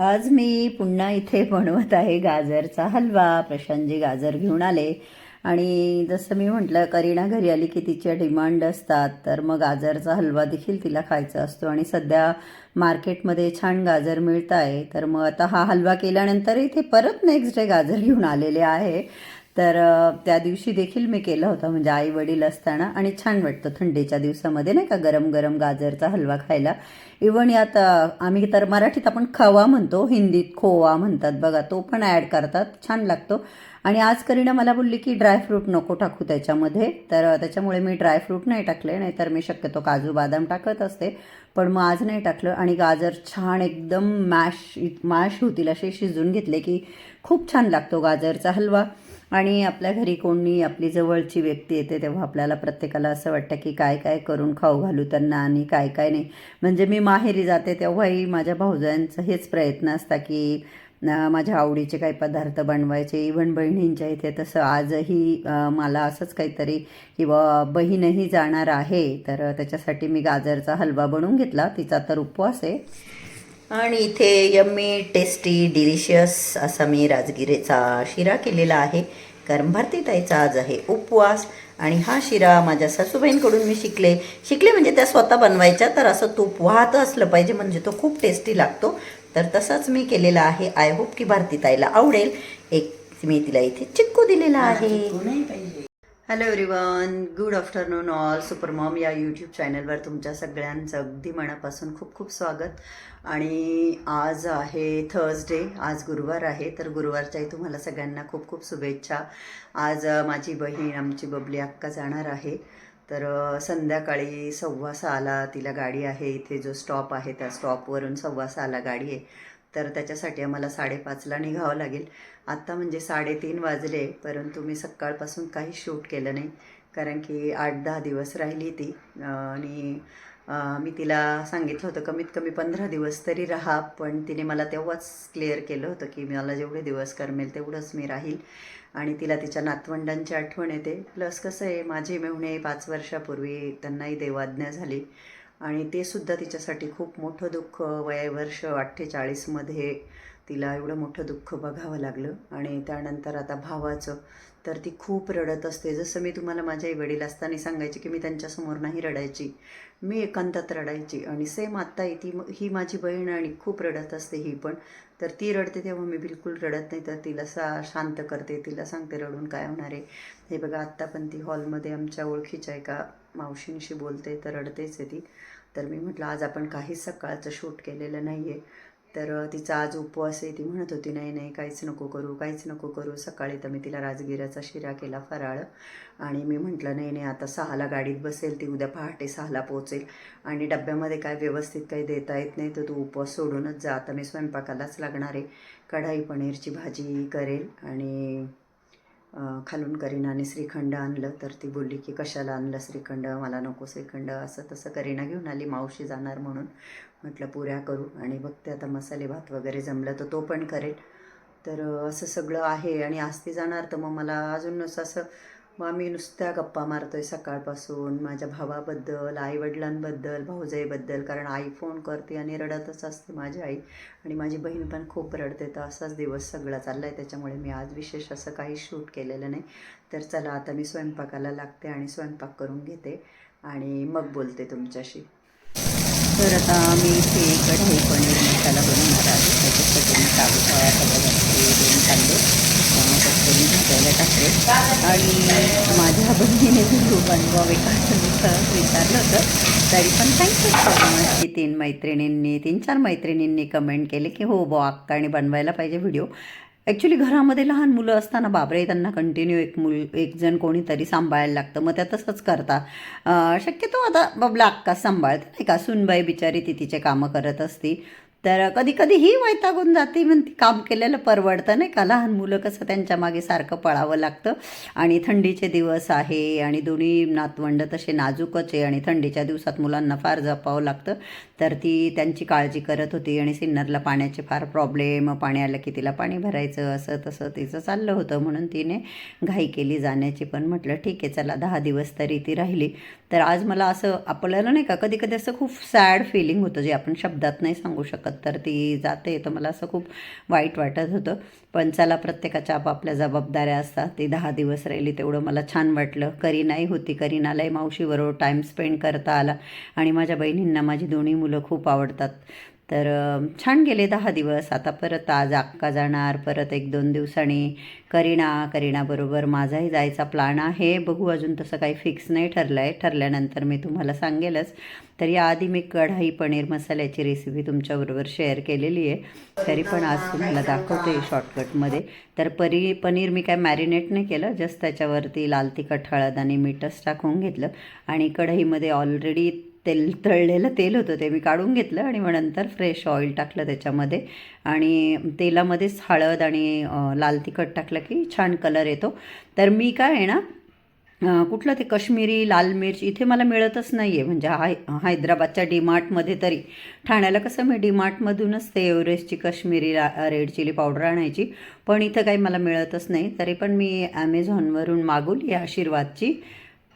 आज मी पुन्हा इथे बनवत आहे गाजरचा हलवा. प्रशांतजी गाजर घेऊन आले. आणि जसं मी म्हटलं करीना घरी आली की तिच्या डिमांड असतात. तर मग गाजरचा हलवा देखील तिला खायचा असतो. आणि सध्या मार्केटमध्ये छान गाजर मिळत आहे तर मग आता हा हलवा केल्यानंतर इथे परत नेक्स्ट डे गाजर घेऊन आलेले आहे. तर त्या दिवशी देखील मी केलं होतं. म्हणजे आई वडील असताना आणि छान वाटतं थंडीच्या दिवसामध्ये नाही का? गरम गरम गाजरचा हलवा खायला. इवन यात आम्ही तर मराठीत आपण खवा म्हणतो हिंदीत खोवा म्हणतात. बघा तो पण ॲड करतात. छान लागतो. आणि आज करीना मला बोलली की ड्रायफ्रूट नको टाकू त्याच्यामध्ये. तर त्याच्यामुळे मी ड्रायफ्रूट नाही टाकले. नाहीतर मी शक्यतो काजू बदाम टाकत असते. पण मग आज नाही टाकलं. आणि गाजर छान एकदम मॅश मॅश होतील असे शिजून घेतले की खूप छान लागतो गाजरचा हलवा. आणि आपल्या घरी कोणी आपली जवळची व्यक्ती येते तेव्हा आपल्याला प्रत्येकाला असं वाटतं की काय काय करून खाऊ घालू त्यांना आणि काय काय नाही. म्हणजे मी माहेरी जाते तेव्हाही माझ्या भाऊजांचं हेच प्रयत्न असता की माझ्या आवडीचे काही पदार्थ बनवायचे. इव्हन बहिणींच्या इथे तसं आजही मला असंच काहीतरी किंवा बहीणही जाणार आहे. तर त्याच्यासाठी मी गाजरचा हलवा बनवून घेतला. तिचा तर उपवास आहे. आणि इथे यम्मी टेस्टी डिलिशियस असा मी राजगिरेचा शिरा केलेला आहे. कारण भारतीताईचा आज आहे उपवास आणि हा शिरा माझ्या सासूबाईंकडून मी शिकले. शिकले म्हणजे त्या स्वतः बनवायच्या तर असं तूप वाहत असलं पाहिजे म्हणजे तो खूप टेस्टी लागतो. तर तसंच मी केलेला आहे. आय होप की भारतीताईला आवडेल. एक मी तिला इथे चिक्कू दिलेला आहे. Hello everyone good afternoon all super mom या यूट्यूब चॅनलवर तुमच्या सगळ्यांचं अगदी मनापासून खूप खूप स्वागत. आणि आज आहे थर्सडे आज गुरुवार आहे. तर गुरुवारच्याही तुम्हाला सगळ्यांना खूप खूप शुभेच्छा. आज माझी बहीण आमची बबली अक्का जाणार आहे. तर संध्याकाळी सव्वा सहाला तिला गाडी आहे. इथे जो स्टॉप आहे त्या स्टॉपवरून सव्वा सहाला गाडी आहे. तर त्याच्यासाठी आम्हाला साडेपाचला निघावं लागेल. आत्ता म्हणजे साडेतीन वाजले परंतु मी सकाळपासून काही शूट केलं नाही. कारण की आठ दहा दिवस राहिली ती. आणि मी तिला सांगितलं होतं कमीत कमी पंधरा दिवस तरी राहा पण तिने मला तेव्हाच क्लिअर केलं होतं की मला जेवढे दिवस करमेल तेवढंच मी राहील. आणि तिला तिच्या नातवंडांची आठवण येते. प्लस कसं आहे माझे मेहुणे पाच वर्षापूर्वी त्यांनाही देवाज्ञा झाली. आणि ते सुद्धा तिच्यासाठी खूप मोठं दुःख वय वर्ष अठ्ठेचाळीसमध्ये तिला एवढं मोठं दुःख बघावं लागलं आणि त्यानंतर आता भावाचं तर ती खूप रडत असते. जसं मी तुम्हाला माझ्या वडील असताना सांगायची की मी त्यांच्यासमोर नाही रडायची मी एकांतात रडायची आणि सेम आत्ता ती ही माझी बहीण आणि खूप रडत असते ही पण. तर ती रडते तेव्हा मी बिलकुल रडत नाही तर तिला सा शांत करते तिला सांगते रडून काय होणार आहे. हे बघा आत्ता पण ती हॉलमध्ये आमच्या ओळखीच्या एका मावशींशी बोलते तर रडतेच आहे ती. तर मी म्हटलं आज आपण काहीच सकाळचं शूट केलेलं नाही आहे तर तिचा आज उपवास आहे ती म्हणत होती नाही नाही काहीच नको करू काहीच नको करू. सकाळी तर मी तिला राजगिराचा शिरा केला फराळ आणि मी म्हटलं नाही नाही आता सहाला गाडीत बसेल ती उद्या पहाटे सहाला पोहोचेल आणि डब्यामध्ये काय व्यवस्थित काही देता येत नाही तर तू उपवास सोडूनच जा आता मी स्वयंपाकालाच लागणार आहे कढाई पनीरची भाजी करेल आणि खालून करीनाने श्रीखंड आणलं. तर ती बोलली की कशाला आणलं श्रीखंड? मला नको श्रीखंड. असं तसं करीना घेऊन आली मावशी जाणार म्हणून. म्हटलं पुऱ्या करू. आणि बघते आता मसाले भात वगैरे जमलं तर तो पण करेल. तर असं सगळं आहे आणि आज ती जाणार. तर मग मला अजून असं मग आम्ही नुसत्या गप्पा मारतोय सकाळपासून माझ्या भावाबद्दल आईवडिलांबद्दल भाऊजाईबद्दल कारण आई फोन करते आणि रडतच असते माझी आई आणि माझी बहीण पण खूप रडते. तर असाच दिवस सगळा चालला आहे त्याच्यामुळे मी आज विशेष असं काही शूट केलेलं नाही. तर चला आता मी स्वयंपाकाला लागते आणि स्वयंपाक करून घेते आणि मग बोलते तुमच्याशी. तर आता मी इथे कढई पनीर मसाला बनवणार आहे. त्याच्यासाठी मी काजू सगळ्या दोन कांदे. अं, टाकले आणि माझ्या बहिणीने खूप अनुभव का सहज विचारलं होतं तरी पण थँक्यू सो मच की तीन मैत्रिणींनी तीन चार मैत्रिणींनी कमेंट केले की हो बॉ अक्काने बनवायला पाहिजे व्हिडिओ ॲक्च्युली घरामध्ये लहान मुलं असताना बाबरे त्यांना कंटिन्यू एक मुल एक जण कोणीतरी सांभाळायला लागतं. मग त्या तसंच करतात. शक्यतो आता बाबला अक्का सांभाळते नाही का? सुनबाई बिचारी ती तिचे कामं करत असती. तर कधी कधी ही वैतागून जाते. म्हणते काम केलेलं परवडतं नाही का? लहान मुलं कसं त्यांच्या मागे सारखं पळावं लागतं. आणि थंडीचे दिवस आहे आणि दोन्ही नातवंड तसे नाजूकच आहे आणि थंडीच्या दिवसात मुलांना फार जपावं लागतं. तर ती त्यांची काळजी करत होती आणि सिन्नरला पाण्याचे फार प्रॉब्लेम पाणी आलं की तिला पाणी भरायचं असं तसं तिचं चाललं होतं म्हणून तिने घाई केली जाण्याची. पण म्हटलं ठीक आहे चला दहा दिवस तरी ती राहिली. तर आज मला असं आपल्याला नाही का कधी कधी असं खूप सॅड फिलिंग होतं जे आपण शब्दात नाही सांगू शकत. शकत तर ती जाते. तर मला असं खूप वाईट वाटत होतं. पण चला प्रत्येकाच्या आपापल्या जबाबदाऱ्या असतात. ती दहा दिवस राहिली तेवढं मला छान वाटलं. करीनाही होती. करीनालाही मावशीबरोबर टाईम स्पेंड करता आला. आणि माझ्या बहिणींना माझी दोन्ही मुलं खूप आवडतात. तर छान गेले दहा दिवस. आता परत आज अक्का जाणार परत एक दोन दिवसांनी करीना करीनाबरोबर माझाही जायचा प्लान आहे. बघू अजून तसं काही फिक्स नाही ठरलं आहे ठरल्यानंतर मी तुम्हाला सांगेलच. तर याआधी मी कढाई पनीर मसाल्याची रेसिपी तुमच्याबरोबर शेअर केलेली आहे. तरी पण आज तुम्हाला दाखवते शॉर्टकटमध्ये तर परी पनीर मी काय मॅरिनेट नाही केलं. जस्ट त्याच्यावरती लाल तिखट हळद आणि मीठच टाकून घेतलं. आणि कढईमध्ये ऑलरेडी तेल तळलेलं तेल होतं ते मी काढून घेतलं आणि मग नंतर फ्रेश ऑइल टाकलं त्याच्यामध्ये. आणि तेलामध्येच हळद आणि लाल तिखट टाकलं की छान कलर येतो. तर मी काय आहे ना कुठलं ते कश्मीरी लाल मिर्च इथे मला मिळतच नाही आहे म्हणजे हाय हैदराबादच्या डीमार्टमध्ये तरी. ठाण्याला कसं मी डीमार्टमधूनच ते एव्हरेस्टची कश्मीरी ला रेड चिली पावडर आणायची. पण इथं काही मला मिळतच नाही. तरी पण मी ॲमेझॉनवरून मागवली या आशीर्वादची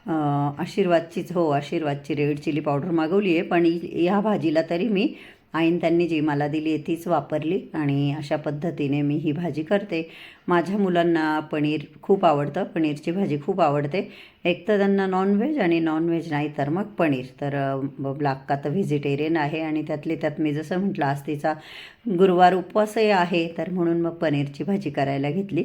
आशीर्वादचीच हो आशीर्वादची रेड चिली पावडर मागवली आहे. पण इ- ह्या भाजीला तरी मी आईन त्यांनी जी मला दिली आहे तीच वापरली आणि अशा पद्धतीने मी ही भाजी करते. माझ्या मुलांना पनीर खूप आवडतं पनीरची भाजी खूप आवडते. एक तर त्यांना नॉनव्हेज आणि नॉनव्हेज नाही तर मग पनीर. तर ब्लाक्का तर व्हेजिटेरियन आहे आणि त्यातले त्यात मी जसं म्हटलं आज तिचा गुरुवार उपवासही आहे तर म्हणून मग पनीरची भाजी करायला घेतली.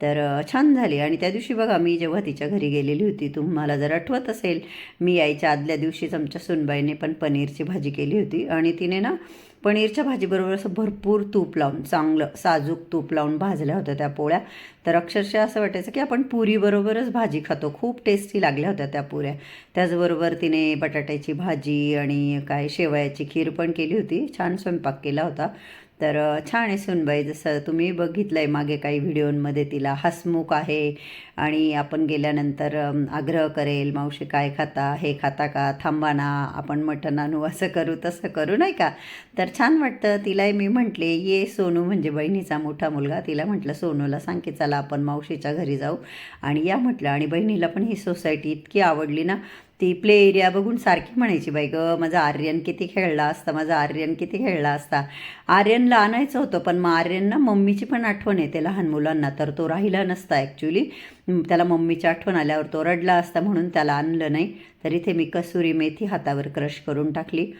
तर छान झाली. आणि त्या दिवशी बघा मी जेव्हा तिच्या घरी गेलेली होती तुम्हाला जर आठवत असेल मी यायच्या आदल्या दिवशीच आमच्या सुनबाईने पण पनीरची भाजी केली होती. आणि तिने ना पनीरच्या भाजीबरोबर असं भरपूर तूप लावून चांगलं साजूक तूप लावून भाजल्या होत्या त्या पोळ्या. तर अक्षरशः असं वाटायचं की आपण पुरीबरोबरच भाजी खातो. खूप टेस्टी लागल्या होत्या त्या पुऱ्या त्याचबरोबर तिने बटाट्याची भाजी आणि काय शेवयाची खीर पण केली होती. छान स्वयंपाक केला होता. तर छान आहे सुनबाई. जसं तुम्ही बघितलं आहे मागे काही व्हिडिओंमध्ये तिला हसमुख आहे आणि आपण गेल्यानंतर आग्रह करेल मावशी काय खाता? हे खाता का? थांबा ना आपण मटण आणू असं करू तसं करू नाही का? तर छान वाटतं. तिलाही मी म्हटले ये सोनू म्हणजे बहिणीचा मोठा मुलगा. तिला म्हटलं सोनूला सांग की चला आपण मावशीच्या घरी जाऊ. आणि या म्हटलं आणि बहिणीला पण ही सोसायटी इतकी आवडली ना ती प्ले एरिया बघून सारखी म्हणायची बाई गं माझा आर्यन किती खेळला असता माझा आर्यन किती खेळला असता. आर्यनला आणायचं होतं पण मग आर्यनना मम्मीची पण आठवण येते लहान मुलांना तर तो राहिला नसता ॲक्च्युली त्याला मम्मीची आठवण आल्यावर तो रडला असता म्हणून त्याला आणलं नाही. तर इथे मी कसुरी मेथी हातावर क्रश करून टाकली.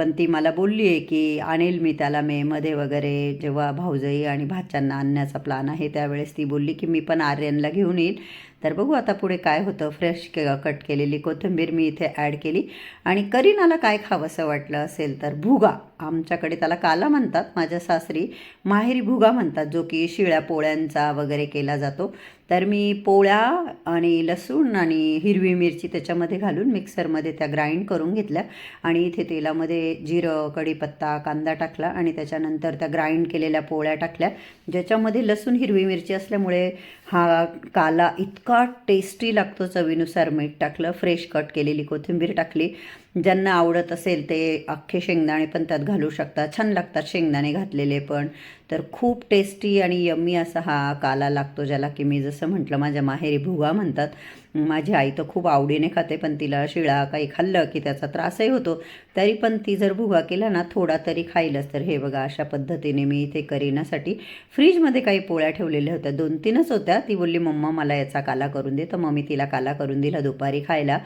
पण ती मला बोलली आहे की आणेल मी त्याला मेमध्ये वगैरे जेव्हा भाऊजाई आणि भाच्यांना आणण्याचा प्लान आहे त्यावेळेस ती बोलली की मी पण आर्यनला घेऊन येईल तर बघू आता पुढे काय होतं. फ्रेश के कट केलेली कोथिंबीर मी इथे ॲड केली. आणि करीनाला काय खावंसं वाटलं असेल तर भुगा. आमच्याकडे त्याला काला म्हणतात. माझ्या सासरी माहेरी भुगा म्हणतात जो की शिळ्या पोळ्यांचा वगैरे केला जातो. तर मी पोळ्या आणि लसूण आणि हिरवी मिरची त्याच्यामध्ये घालून मिक्सरमध्ये त्या ग्राइंड करून घेतल्या. आणि इथे तेलामध्ये जिरं कढीपत्ता कांदा टाकला आणि त्याच्यानंतर त्या ग्राइंड केलेल्या पोळ्या टाकल्या. ज्याच्यामध्ये लसूण हिरवी मिरची असल्यामुळे हा काला इतका टेस्टी लागतो चवीनुसार. मीठ टाकलं फ्रेश कट केलेली कोथिंबीर टाकली. ज्यांना आवडत असेल ते अख्खे शेंगदाणे पण त्यात घालू शकतात. छान लागतात शेंगदाणे घातलेले पण. तर खूप टेस्टी आणि यम्मी असा हा काला लागतो ज्याला की मी जसं म्हटलं माझ्या माहेरी भुगा म्हणतात. माझी आई तर खूप आवडीने खाते पण तिला शिळा काही खाल्लं की त्याचा त्रासही होतो. तरी पण ती जर भुगा केला ना थोडा तरी खाईलच. तर हे बघा अशा पद्धतीने मी इथे करीनासाठी फ्रीजमध्ये काही पोळ्या ठेवलेल्या होत्या. दोन तीनच होत्या. ती बोलली मम्मा मला याचा काला करून दे. तर मग मी तिला काला करून दिला दुपारी खायला.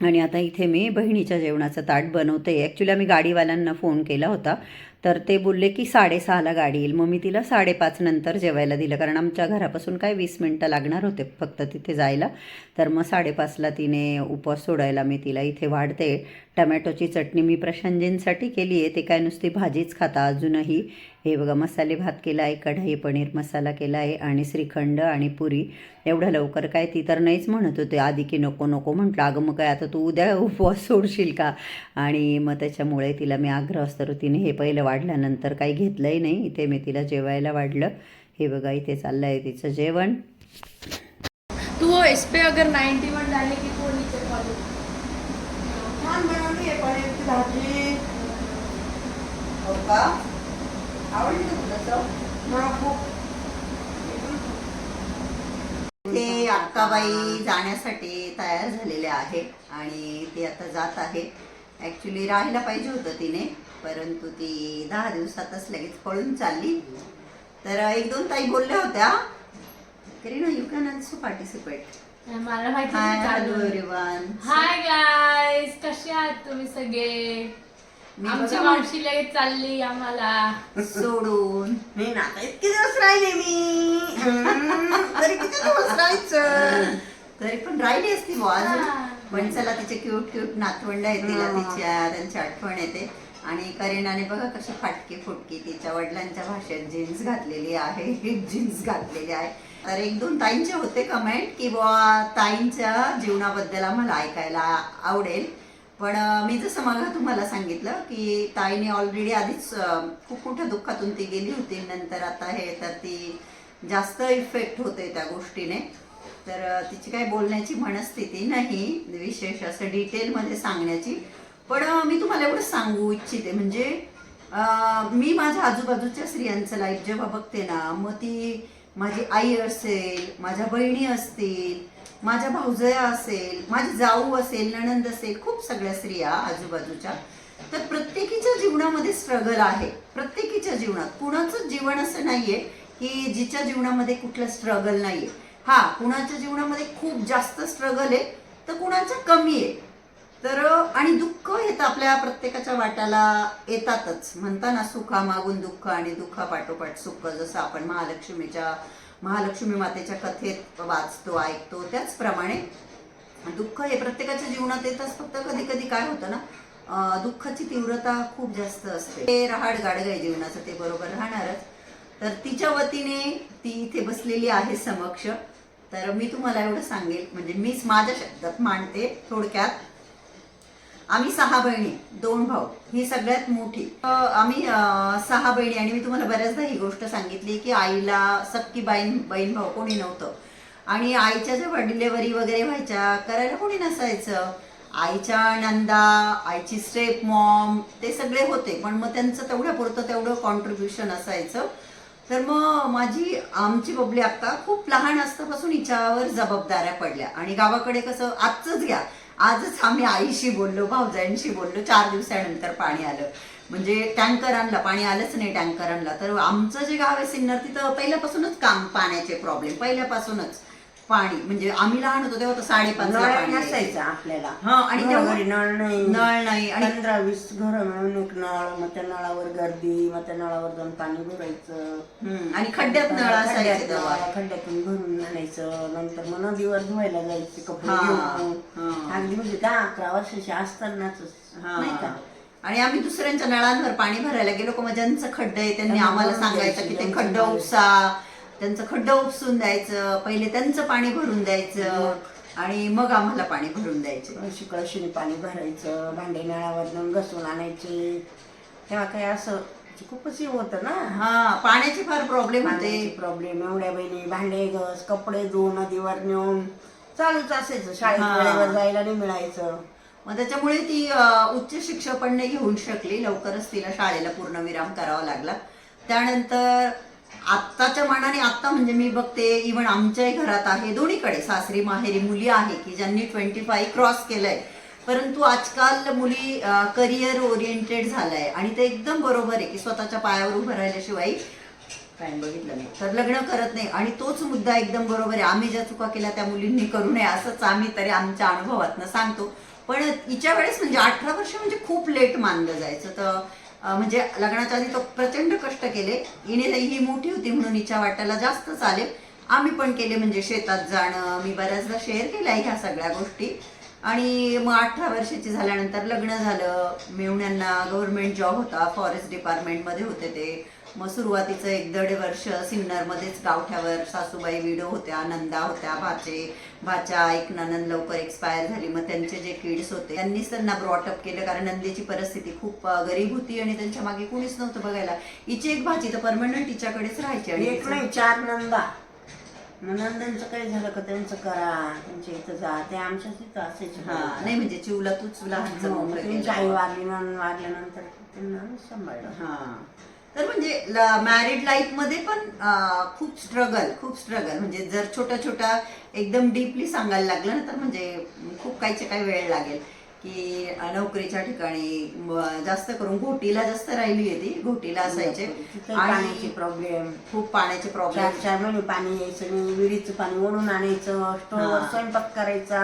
आणि आता इथे मी बहिणीच्या जेवणाचं ताट बनवते. ॲक्च्युली आम्ही गाडीवाल्यांना फोन केला होता. तर ते बोलले की साडेसहाला गाडी येईल. मग मी तिला साडेपाच नंतर जेवायला दिलं. कारण आमच्या घरापासून काय वीस मिनटं लागणार होते फक्त तिथे जायला. तर मग साडेपाचला तिने उपवास सोडायला मी तिला इथे वाढते. टमॅटोची चटणी मी प्रशांजींसाठी केली आहे. ते काय नुसती भाजीच खाता अजूनही. हे बघा मसाले भात केला आहे कढई पनीर मसाला केला आहे आणि श्रीखंड आणि पुरी. एवढं लवकर काय ती तर नाहीच म्हणत होते. आधी की नको नको म्हटलं अगं मग काय आता तू उद्या उपवास सोडशील का? आणि मग त्याच्यामुळे तिला मी आग्रह असतं तिने हे पहिलं वाढल्यानंतर काही घेतलंही नाही. इथे मी तिला जेवायला वाढलं. हे बघा इथे चाललं आहे तिचं जेवण. तो वो इस पे अगर 91 डाले की तो नीचे वाले छान बनवली आहे पनीरची भाजी. हो का? मला खूप ते अक्काबाई जाण्यासाठी तयार झालेले आहे आणि ती आता जात आहे. ॲक्च्युली राहायला पाहिजे होतं तिने परंतु ती दहा दिवसातच लगेच पळून चालली. तर एक दोन ताई बोलल्या होत्या. Kareena you can also participate मला माहिती hi hello everyone hi guys कसे आहात तुम्ही सगळे? आमची मावशी लगेच चालली आम्हाला. सोडून. मी ना आता इतके दिवस राहिले मी. हम्म, तरी किती दिवस राहायचं? तरी पण राहिली असती बुवा अजून. पण चला तिचे क्यूट क्यूट नातवंड आहेत तिला तिच्या त्यांची आठवण येते. आणि करीनाने बघा कशी फाटकी फुटकी तिच्या वडिलांच्या भाषेत जीन्स घातलेली आहे जीन्स घातलेली आहे. तर एक दोन ताईंचे होते कमेंट की बुवा ताईंच्या जीवनाबद्दल आम्हाला ऐकायला आवडेल. पण मी जसं मला तुम्हाला सांगितलं की ताईने ऑलरेडी आधीच खूप मोठ्या दुःखातून ती गेली होती. नंतर आता हे तर ती जास्त इफेक्ट होते त्या गोष्टीने. तर तिची काही बोलण्याची मनस्थिती नाही विशेष असं डिटेलमध्ये सांगण्याची. पण मी तुम्हाला एवढं सांगू इच्छिते. म्हणजे मी माझ्या आजूबाजूच्या स्त्रियांचं लाईफ जेव्हा बघते ना मग ती माझी आई असेल माझ्या बहिणी असतील माझ्या भाऊजया असेल माझी जाऊ असेल नणंद असेल खूप सगळ्या स्त्रिया आजूबाजूच्या तर प्रत्येकीच्या जीवनामध्ये स्ट्रगल आहे. प्रत्येकीच्या जीवनात. कुणाचं जीवन असं नाहीये की जिच्या जीवनामध्ये कुठलं स्ट्रगल नाहीये. हा कुणाच्या जीवनामध्ये खूप जास्त स्ट्रगल आहे तर कुणाच्या कमी आहे. तर आणि दुःख हे तर आपल्या प्रत्येकाच्या वाट्याला येतातच. म्हणताना सुखा मागून दुःख आणि दुःखा पाठोपाठ सुख जसं आपण महालक्ष्मीच्या महालक्ष्मी मातेच्या कथेत वाचतो ऐकतो. त्याचप्रमाणे दुःख हे प्रत्येकाच्या जीवनात येतच. फक्त कधी कधी काय होतं ना दुःखाची तीव्रता खूप जास्त असते. ते रहाड गाडग आहे जीवनाचं ते बरोबर राहणारच. तर तिच्या वतीने ती इथे बसलेली आहे समक्ष. तर मी तुम्हाला एवढं सांगेल म्हणजे मीच माझ्या शब्दात मांडते थोडक्यात. आम्ही सहा बहिणी दोन भाऊ ही सगळ्यात मोठी. आम्ही सहा बहिणी आणि मी तुम्हाला बऱ्याचदा ही गोष्ट सांगितली की आईला सक्की बाईन बहीण भाऊ कोणी नव्हतं. आणि आईच्या जेव्हा डिलेवरी वगैरे व्हायच्या करायला कोणी नसायचं. आईच्या नंदा आईची स्टेप मॉम ते सगळे होते. पण मग त्यांचं तेवढ्या पुरतं तेवढं कॉन्ट्रीब्युशन असायचं. तर मग माझी आमची बबली अक्का खूप लहान असतापासून हिच्यावर जबाबदाऱ्या पडल्या. आणि गावाकडे कसं आजच घ्या. आजच आम्ही आईशी बोललो भाऊजाईंशी बोललो चार दिवसानंतर पाणी आलं. म्हणजे टँकर आणला पाणी आलंच नाही टँकर आणला. तर आमचं जे गाव आहे सिन्नर तिथं पहिल्यापासूनच काम पाण्याचे प्रॉब्लेम पहिल्यापासूनच. पाणी म्हणजे आम्ही लहान होतो तेव्हा तर साडेपाच नळ नसायचं आपल्याला. हा, आणि तेव्हा- घरी नळ नाही. नळ नाही आणि पंधरा वीस घर मिळून एक नळ मग त्या नळावर गर्दी मग त्या नळावर जाऊन पाणी भरायचं. हम्म, आणि खड्ड्यात नळ असायचे तेव्हा. खड्ड्यातून भरून आणायचं. नंतर मग नदीवर धुवायला जायचे कपडे हा, घेऊन. हा. अगदी म्हणजे दहा अकरा वर्षाची असतानाच हा. नाही का? आणि आम्ही दुसऱ्यांच्या नळांवर पाणी भरायला गेलो. का मग ज्यांचं खड्ड आहे त्यांनी आम्हाला सांगायचं की ते खड्ड. उपसा त्यांचं खड्ड उपसून द्यायचं पहिले त्यांचं पाणी भरून द्यायचं आणि मग आम्हाला पाणी भरून द्यायचे. कळशी कळशीने पाणी भरायचं भांडे नळावर घसून आणायचे. तेव्हा काय असं म्हणजे खूपच हे होतं ना? हा पाण्याचे फार प्रॉब्लेम होते. प्रॉब्लेम एवढ्या बहिणी भांडे घस कपडे धुवून नदीवर नेऊन चालूच असायचं. शाळेत हा. वेळेवर जायला नाही मिळायचं. मग त्याच्यामुळे ती अ, उच्च शिक्षण पण नाही घेऊन शकली. लवकरच तिला शाळेला पूर्णविराम करावा लागला. त्यानंतर आत्ताच्या मानाने आत्ता म्हणजे मी बघते इवन आमच्याही घरात आहे दोन्हीकडे सासरी माहेरी मुली आहे की ज्यांनी ट्वेंटी फाय क्रॉस केलंय. परंतु आजकाल मुली करिअर ओरिएंटेड झालंय आणि ते एकदम बरोबर आहे की स्वतःच्या पायावर उभं राहिल्याशिवाय काय बघितलं नाही. तर लग्न करत नाही. आणि तोच मुद्दा एकदम बरोबर आहे. आम्ही ज्या चुका केल्या त्या मुलींनी करू नये असंच आम्ही तरी आमच्या अनुभवातनं सांगतो. पण हिच्या वेळेस म्हणजे अठरा वर्ष म्हणजे खूप लेट मानलं जायचं. तर म्हणजे लग्नाच्या आधी तो प्रचंड कष्ट केले. हिने ही मोठी होती म्हणून हिच्या वाट्याला जास्त चालेल. आम्ही पण केले म्हणजे शेतात जाणं मी बऱ्याचदा शेअर केल्या ह्या सगळ्या गोष्टी. आणि मग अठरा वर्षाची झाल्यानंतर लग्न झालं. मेवण्यांना गव्हर्नमेंट जॉब होता फॉरेस्ट डिपार्टमेंटमध्ये होते ते. मग सुरुवातीचं एक दीड वर्ष सिन्नरमध्येच गावठ्यावर सासूबाई विडो होत्या नंदा होत्या भाचे. भाच्या एक ननंद लवकर एक्सपायर झाली मग त्यांचे जे किड्स होते त्यांनीच त्यांना ब्रॉटअप केलं कारण नंदेची परिस्थिती खूप गरीब होती आणि त्यांच्या मागे कोणीच नव्हतं बघायला. हिची एक भाची तर परमनंट तिच्याकडेच राहायची आणि एक नाही चार नंदा. नंदांचं काय झालं का त्यांचं करा त्यांच्या इथं जा. ते आमच्याच इथं असायचे. हा नाही म्हणजे चिवला तूच हो, त्यांची आई केलं. वारली नंद वारल्यानंतर त्यांना सांभाळलं. हा. तर म्हणजे मॅरिड लाईफमध्ये पण खूप स्ट्रगल खूप स्ट्रगल म्हणजे जर छोट्या छोट्या एकदम डीपली सांगायला लागलं ना तर म्हणजे खूप काहीच्या काही वेळ लागेल. की नोकरीच्या ठिकाणी जास्त करून घोटीला जास्त राहिली आहे ती. घोटीला असायचे. आणि प्रॉब्लेम खूप पाण्याचे प्रॉब्लेम चार चार महिने पाणी यायचं विहिरीचं पाणी ओढून आणायचं. स्वयंपाक करायचा.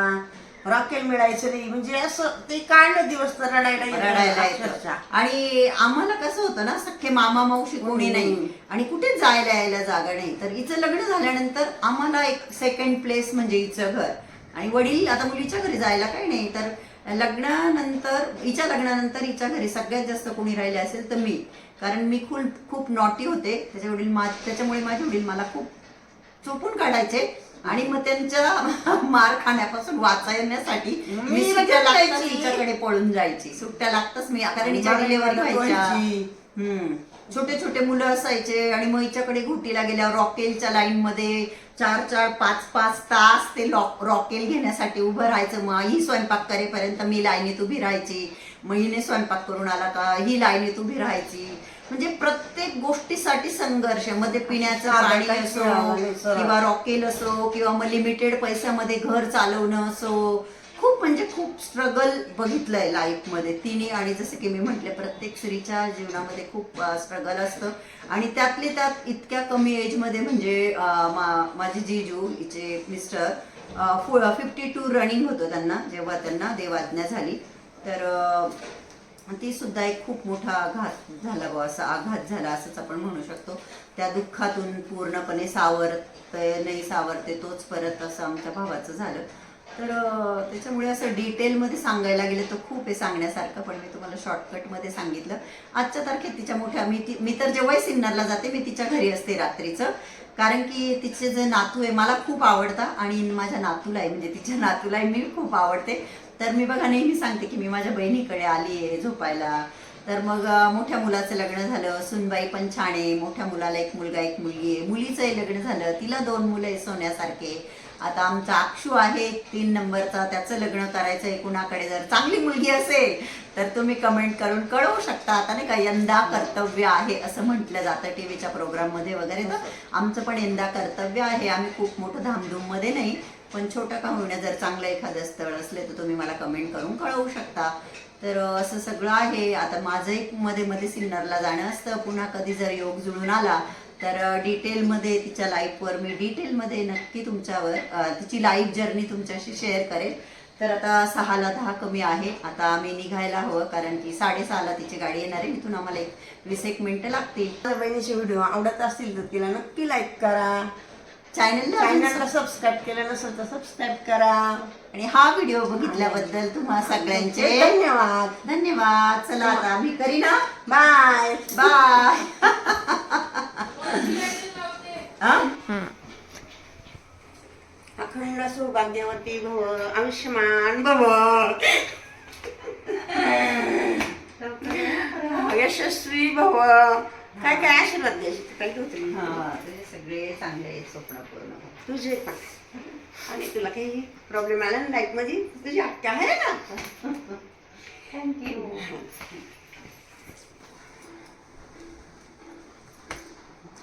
रॉकेल मिळायचं नाही. म्हणजे असं ते काढलं दिवस तर रडायला येतं. रडायला अक्षरशः. आणि आम्हाला कसं होतं ना सख्खे मामा मावशी कोणी नाही. आणि कुठेच जायला यायला जागा नाही. तर हिचं लग्न झाल्यानंतर आम्हाला एक सेकंड प्लेस म्हणजे हिचं घर. आणि वडील आता मुलीच्या घरी जायला काही नाही. तर लग्नानंतर हिच्या लग्नानंतर हिच्या घरी सगळ्यात जास्त कोणी राहिले असेल तर मी. कारण मी खूप खूप नॉटी होते. त्याच्या वडील मा त्याच्यामुळे माझे वडील मला खूप चोपून काढायचे. आणि मग त्यांच्या मार खाण्यापासून वाचवण्यासाठी मी सुट्ट्या लागताच जायची. हिच्याकडे पळून जायची. सुट्ट्या लागताच मी कारण हिच्या डिलेवरी व्हायच्या. हम्म. छोटे छोटे मुलं असायचे आणि मग हिच्याकडे घुटीला गेल्यावर रॉकेलच्या लाईन मध्ये चार चार पाच पाच तास ते रॉकेल घेण्यासाठी उभं राहायचं. मग ही स्वयंपाक करेपर्यंत मी लाईनीत उभी राहायची. मग हिने स्वयंपाक करून आला का? ही लाईनीत उभी राहायची. म्हणजे प्रत्येक गोष्टीसाठी संघर्षमध्ये पिण्याचं पाणी असो. किंवा रॉकेल असो किंवा मग लिमिटेड पैशामध्ये घर चालवणं असो. खूप म्हणजे खूप स्ट्रगल बघितलंय लाईफमध्ये तिने आणि जसं की मी म्हटले प्रत्येक स्त्रीच्या जीवनामध्ये खूप स्ट्रगल असतं. आणि त्यातले त्यात इतक्या कमी एजमध्ये म्हणजे मा- माझे जीजू हिचे मिस्टर फिफ्टी टू रनिंग होतं त्यांना जेव्हा त्यांना देवाज्ञा झाली. तर ती सुद्धा एक खूप मोठा आघात झाला बुवा असा आघात झाला असंच आपण म्हणू शकतो. त्या दुःखातून पूर्णपणे सावरत नाही सावरते तोच परत असं आमच्या भावाचं झालं. तर त्याच्यामुळे असं डिटेलमध्ये सांगायला गेलं तर खूप आहे सांगण्यासारखं पण मी तुम्हाला शॉर्टकटमध्ये सांगितलं. आजच्या तारखेत तिच्या मोठ्या मी ती मी तर जेव्हाही सिन्नरला जाते मी तिच्या घरी असते रात्रीचं. कारण की तिचे जे नातू आहे मला खूप आवडता. आणि माझ्या नातूला आहे म्हणजे तिच्या नातूलाही मी खूप आवडते. तर मी बघा नेहमी सांगते की मी माझ्या बहिणीकडे आली आहे झोपायला. तर मग मोठ्या मुलाचं लग्न झालं. सुनबाई पण छान आहे. मोठ्या मुलाला एक मुलगा एक मुलगी आहे. मुलीचंही लग्न झालं. तिला दोन मुलं आहे सोन्यासारखे. आता आमचा अक्षू आहे तीन नंबरचा. त्याचं लग्न करायचं आहे. कुणाकडे जर चांगली मुलगी असेल तर तुम्ही कमेंट करून कळवू शकता. आता नाही का यंदा कर्तव्य आहे असं म्हटलं जातं टी व्हीच्या प्रोग्राममध्ये वगैरे. तर आमचं पण यंदा कर्तव्य आहे. आम्ही खूप मोठं धामधूममध्ये नाही पण छोटं का होईना जर चांगलं एखादं स्थळ असले तर तुम्ही मला कमेंट करून कळवू शकता. तर असं सगळं आहे. आता माझं एक मध्ये मध्ये सिन्नरला जाणं असतं. पुन्हा कधी जर योग जुळून आला तर डिटेलमध्ये तिच्या लाईफवर मी डिटेलमध्ये नक्की तुमच्यावर तिची लाईफ जर्नी तुमच्याशी शेअर करेल. तर आता सहाला दहा कमी आहे. आता आम्ही निघायला हवं कारण की साडेसहाला तिची गाडी येणार आहे. इथून आम्हाला एक वीस एक मिनटं लागतील. बहिणीचे व्हिडिओ आवडत असतील तर तिला नक्की लाईक करा. चॅनलला चॅनलला सबस्क्राईब केलं नसेल तर सबस्क्राईब करा. आणि हा व्हिडिओ बघितल्याबद्दल तुम्हा सगळ्यांचे धन्यवाद. धन्यवाद. चला आता मी करीना बाय बाय हा? अखंड सौभाग्यवती भव आयुष्यमान भव. यशस्वी भव. काय काय आशीर्वाद द्यायचे काय होते हा, तुझे सगळे चांगले स्वप्न पूर्ण. हो. तुझे पण. आणि तुला काही प्रॉब्लेम आला ना लाईफमध्ये? तुझी हक्क आहे ना? थँक्यू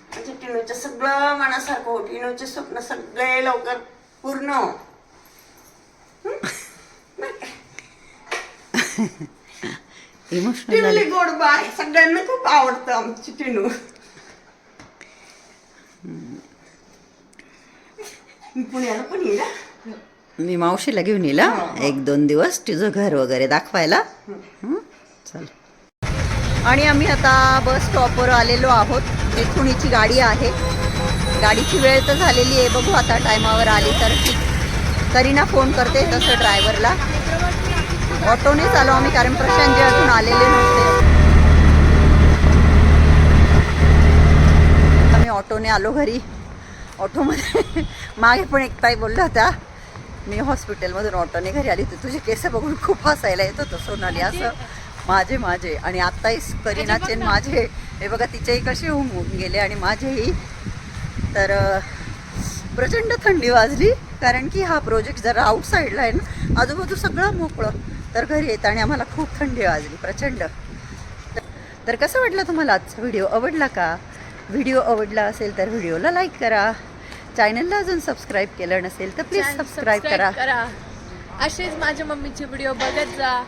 म्हणजे टिनूचं सगळं मनासारखं हो. टिनूचे स्वप्न सगळे लवकर पूर्ण हो. इमोशनल टिनूली गोड बाय. सगळ्यांना खूप आवडतं आमची टिनू. मी पुण्याला पण येईल हा. मी मावशीला घेऊन येईल हा? एक दोन दिवस तुझं घर वगैरे दाखवायला. हं? चल. आणि आम्ही आता बस स्टॉपवर आलेलो आहोत. तिथून हिची गाडी आहे. गाडीची वेळ तर झालेली आहे. बघू आता टायमावर आली तर. ठीक करीना फोन करते तसं ड्रायव्हरला ऑटोनेच आलो आम्ही कारण प्रशांतजी अजून आलेले नव्हते. आम्ही ऑटोने आलो घरी. ऑटोमध्ये मागे पण एक ताई बोलल्या होत्या मी हॉस्पिटलमधून ऑटोने घरी आली तर तुझे केस बघून खूप हसायला येत होतं सोनाली असं. माझे माझे. आणि आत्ताही करीनाचे आणि माझे हे बघा तिचेही कसे होऊन होऊन गेले आणि माझेही. तर प्रचंड थंडी वाजली कारण की हा प्रोजेक्ट जरा आउटसाईडला आहे ना आजूबाजू सगळं मोकळं. तर घरी येताना आम्हाला खूप थंडी वाजली प्रचंड. तर कसं वाटलं तुम्हाला आजचा व्हिडिओ? आवडला का? व्हिडिओ आवडला असेल तर व्हिडिओला लाईक करा. चॅनलला अजून सबस्क्राईब केलं नसेल तर प्लीज सबस्क्राईब करा. असेच माझ्या मम्मीचे व्हिडिओ बघत जा.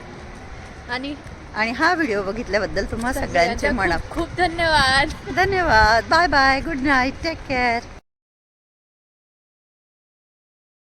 आणि आणि हा व्हिडिओ बघितल्याबद्दल तुम्हा सगळ्यांचे मना खूप धन्यवाद. धन्यवाद. Bye bye good night take care